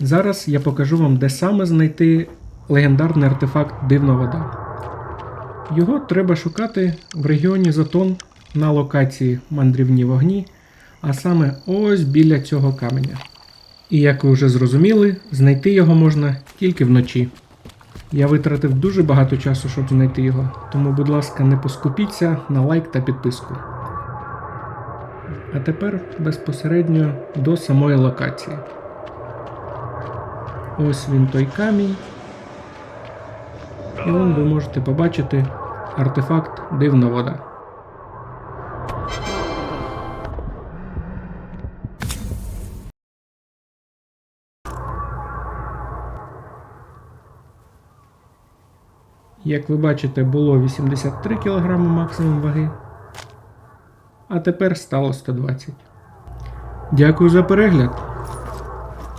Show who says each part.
Speaker 1: Зараз я покажу вам, де саме знайти легендарний артефакт Дивна вода. Його треба шукати в регіоні Затон на локації мандрівні вогні, а саме ось біля цього каменя. І як ви вже зрозуміли, знайти його можна тільки вночі. Я витратив дуже багато часу, щоб знайти його, тому, будь ласка, не поскупіться на лайк та підписку. А тепер безпосередньо до самої локації. Ось він той камінь. І вон ви можете побачити артефакт Дивна вода. Як ви бачите, було 83 кг максимум ваги, а тепер стало 120. Дякую за перегляд.